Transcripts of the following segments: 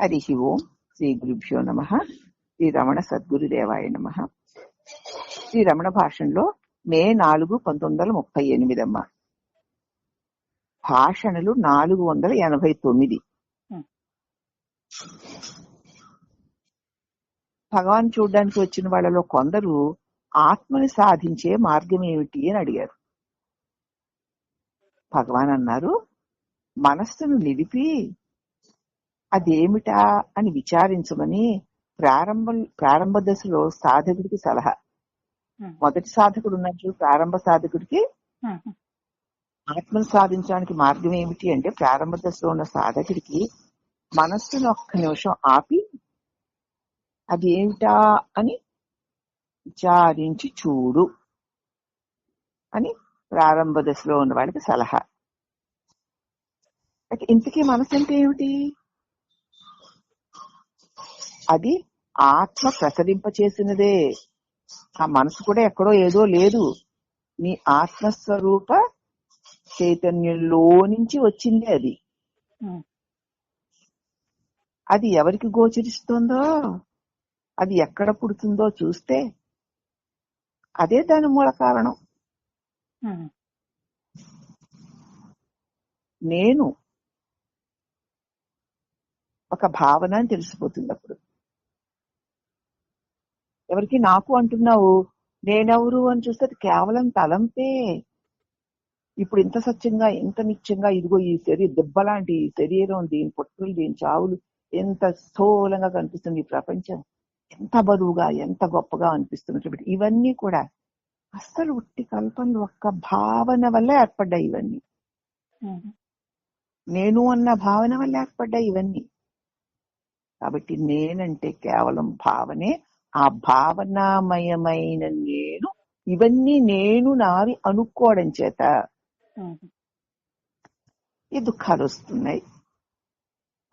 హరి ఓం శ్రీ గురుభ్యో నమ శ్రీ రమణ సద్గురుదేవాయ నమ శ్రీ రమణ భాషణలో మే నాలుగు పంతొమ్మిది వందల ముప్పై ఎనిమిది అమ్మ భాషణలు నాలుగు వందల ఎనభై తొమ్మిది. భగవాన్ చూడడానికి వచ్చిన వాళ్ళలో కొందరు ఆత్మని సాధించే మార్గం ఏమిటి అని అడిగారు భగవాన్ అన్నారు మనస్సును నిలిపి అదేమిటా అని విచారించమని ప్రారంభ ప్రారంభ దశలో సాధకుడికి సలహా. మొదటి సాధకుడు ఉన్నట్లు ప్రారంభ సాధకుడికి. ఆత్మను సాధించడానికి మార్గం ఏమిటి అంటే ప్రారంభ దశలో ఉన్న సాధకుడికి మనస్సును ఒక్క నిమిషం ఆపి అది ఏమిటా అని విచారించి చూడు అని ప్రారంభ దశలో ఉన్న వాళ్ళకి సలహా అయితే ఇంతకీ మనసు అంటే ఏమిటి అది ఆత్మ ప్రసరింప చేసినదే ఆ మనసు కూడా ఎక్కడో ఏదో లేదు. నీ ఆత్మస్వరూప చైతన్యంలో నుంచి వచ్చింది అది. అది ఎవరికి గోచరిస్తుందో అది ఎక్కడ పుడుతుందో చూస్తే అదే దాని మూల కారణం. నేను ఒక భావన అని తెలిసిపోతుంది అప్పుడు. ఎవరికి నాకు అంటున్నావు? నేనెవరు అని చూస్తే అది కేవలం తలంపే. ఇప్పుడు ఇంత సత్యంగా ఇంత నిత్యంగా ఇదిగో ఈ శరీర దెబ్బలాంటి ఈ శరీరం దీని పొట్టులు దీని చావులు ఎంత స్థూలంగా కనిపిస్తుంది ఈ ప్రపంచం. ఎంత బరువుగా ఎంత గొప్పగా అనిపిస్తున్నటువంటి ఇవన్నీ కూడా అస్సలు ఉట్టి కల్పనలు ఒక్క భావన వల్ల ఏర్పడ్డాయి ఇవన్నీ. నేను అన్న భావన వల్ల ఏర్పడ్డాయి ఇవన్నీ. కాబట్టి నేనంటే కేవలం భావనే ఆ భావనామయమైన నేను ఇవన్నీ నేను నావి అనుకోవడం చేత. ఈ దుఃఖాలు వస్తున్నాయి.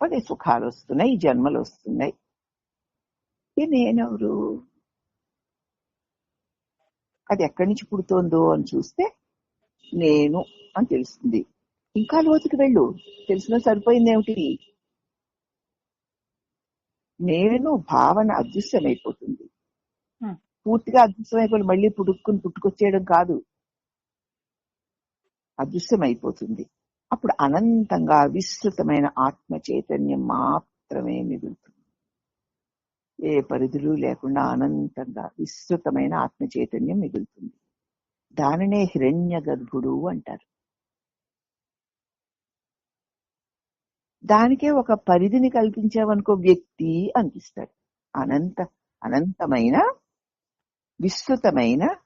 పదే సుఖాలు వస్తున్నాయి ఈ జన్మలు వస్తున్నాయి. ఈ నేనెవరు? అది ఎక్కడి నుంచి పుడుతోందో అని చూస్తే నేను అని తెలుస్తుంది. ఇంకా లోతుకి వెళ్ళు. తెలిసిన సరిపోయింది ఏమిటి నేను భావన అదృశ్యమైపోతుంది. పూర్తిగా అదృశ్యమైపోయి మళ్ళీ పుట్టుకుని పుట్టుకొచ్చేయడం కాదు. అదృశ్యమైపోతుంది. అప్పుడు అనంతంగా విస్తృతమైన ఆత్మ చైతన్యం మాత్రమే మిగులుతుంది. ఏ పరిధులు లేకుండా అనంతంగా విస్తృతమైన ఆత్మ చైతన్యం మిగులుతుంది. దానినే హిరణ్య గర్భుడు అంటారు. దానికే ఒక పరిధిని కల్పించావనుకో వ్యక్తి అనిపిస్తాడు అనంత అనంతమైన విస్తృతమైన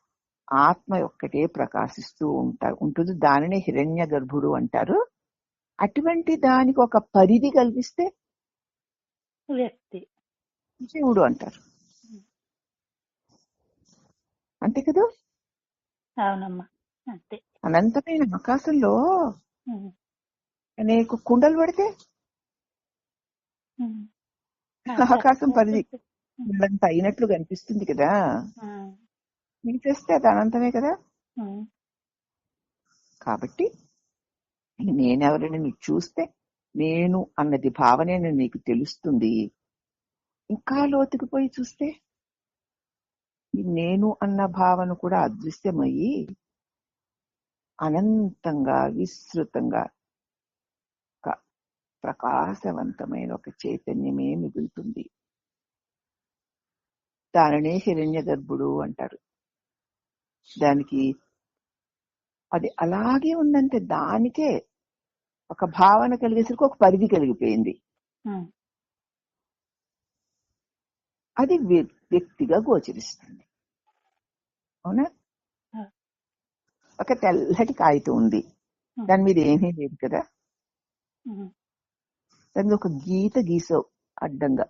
ఆత్మ ఒక్కటే ప్రకాశిస్తూ ఉంటారు ఉంటుంది. దానినే హిరణ్య గర్భుడు అంటారు. అటువంటి దానికి ఒక పరిధి కల్పిస్తే వ్యక్తి. శివుడు అంటారు. అంతే కదా? అవునమ్మా. అంతే. అనంతమైన ఆకాశంలో అనేక కుండలు పడితే. ఆకాశం పరిధి కుండంత అయినట్లు కనిపిస్తుంది కదా. మీకు చేస్తే అది అనంతమే కదా. కాబట్టి నేనెవరిని నీకు చూస్తే నేను అన్నది భావనే నీకు తెలుస్తుంది ఇంకా లోతుకు పోయి చూస్తే నేను అన్న భావన కూడా అదృశ్యమయ్యి అనంతంగా విస్తృతంగా ప్రకాశవంతమైన ఒక చైతన్యమే మిగులుతుంది దానినే హిరణ్య గర్భుడు అంటారు దానికి అది అలాగే ఉందంటే దానికే ఒక భావన కలిగేసరికి ఒక పరిధి కలిగిపోయింది. అది వ్య- వ్యక్తిగా గోచరిస్తుంది అవునా. ఒక తెల్లటి కాగితం ఉంది. దాని మీద ఏమీ లేదు కదా. దాని ఒక గీత గీసావు అడ్డంగా.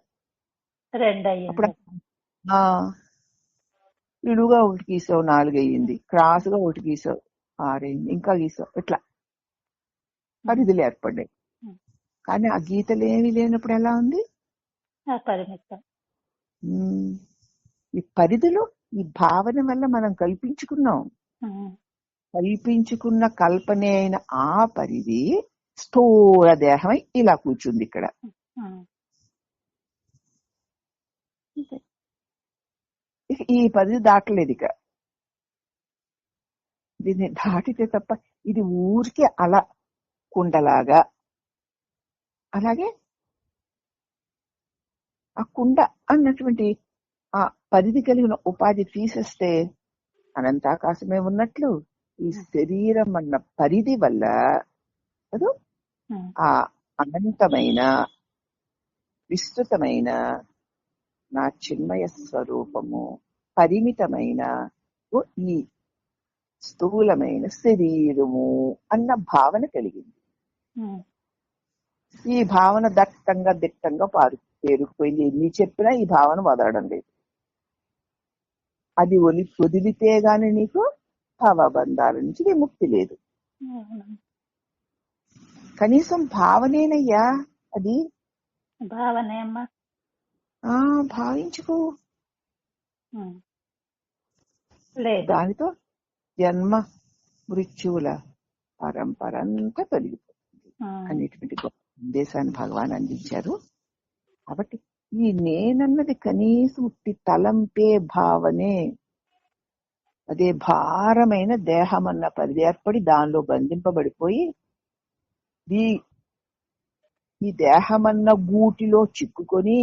రెండు అప్పుడు? నిలువుగా ఒకటి గీసావు నాలుగు అయ్యింది క్రాస్గా ఒకటి గీసావు ఆరైంది ఇంకా గీసావు ఇట్లా. పరిధులు ఏర్పడ్డాయి. కానీ ఆ గీతలు ఏమీ లేనప్పుడు ఎలా ఉంది? ఈ పరిధులు ఈ భావన వల్ల మనం కల్పించుకున్నాం. కల్పించుకున్న కల్పనే అయిన ఆ పరిధి స్థూల దేహమై ఇలా కూర్చుంది ఇక్కడ. ఈ పది దాటలేదు ఇక. దీన్ని దాటితే తప్ప ఇది ఊరికే అలా కుండలాగా. అలాగే ఆ కుండ అన్నటువంటి ఆ పరిధి కలిగిన ఉపాధి తీసేస్తే అనంతాకాశమే ఉన్నట్లు ఈ శరీరం అన్న పరిధి వల్ల ఆ అనంతమైన విస్తృతమైన నా చిన్మయ స్వరూపము పరిమితమైన ఈ స్థూలమైన శరీరము అన్న భావన కలిగింది. ఈ భావన దట్టంగా దిట్టంగా పారు పేరుకుపోయింది. ఎన్ని చెప్పినా ఈ భావన వదలడం లేదు. అది ఒలి వదిలితే గాని నీకు భావబంధాల నుంచి విముక్తి లేదు. కనీసం భావనేనయ్యా అది. భావనే అమ్మా ఆ భావించుకో. దానితో జన్మ మృత్యువుల పరంపర అంతా తొలగిపోతుంది అనేటువంటి గొప్ప సందేశాన్ని భగవాన్ అందించారు. కాబట్టి ఈ నేనన్నది కనీసం ఉట్టి తలంపే భావనే. అదే భారమైన దేహం అన్న పరిధి ఏర్పడి దానిలో బంధింపబడిపోయి ఈ ఈ దేహమన్న గూటిలో చిక్కుకొని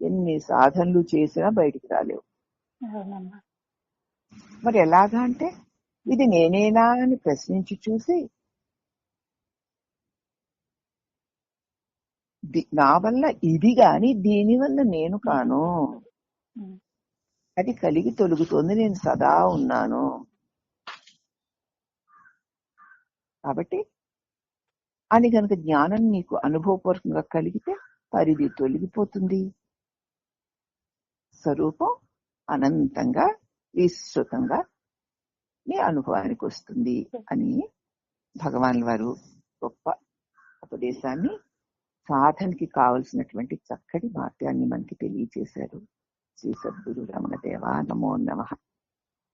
ఎన్ని సాధనలు చేసినా బయటికి రాలేవు. మరి ఎలాగా అంటే ఇది నేనేనా అని ప్రశ్నించి చూసి నా వల్ల ఇది గాని దీని వల్ల నేను కాను. అది కలిగి తొలుగుతోంది నేను సదా ఉన్నాను. కాబట్టి అని కనుక జ్ఞానం నీకు అనుభవపూర్వకంగా కలిగితే పరిధి తొలగిపోతుంది. స్వరూపం అనంతంగా విస్తృతంగా నీ అనుభవానికి వస్తుంది అని భగవాన్ వారు గొప్ప ఉపదేశాన్ని సాధనకి కావలసినటువంటి చక్కటి వాక్యాన్ని మనకి తెలియజేశారు శ్రీ సద్గురు రమణ దేవా నమో నమ.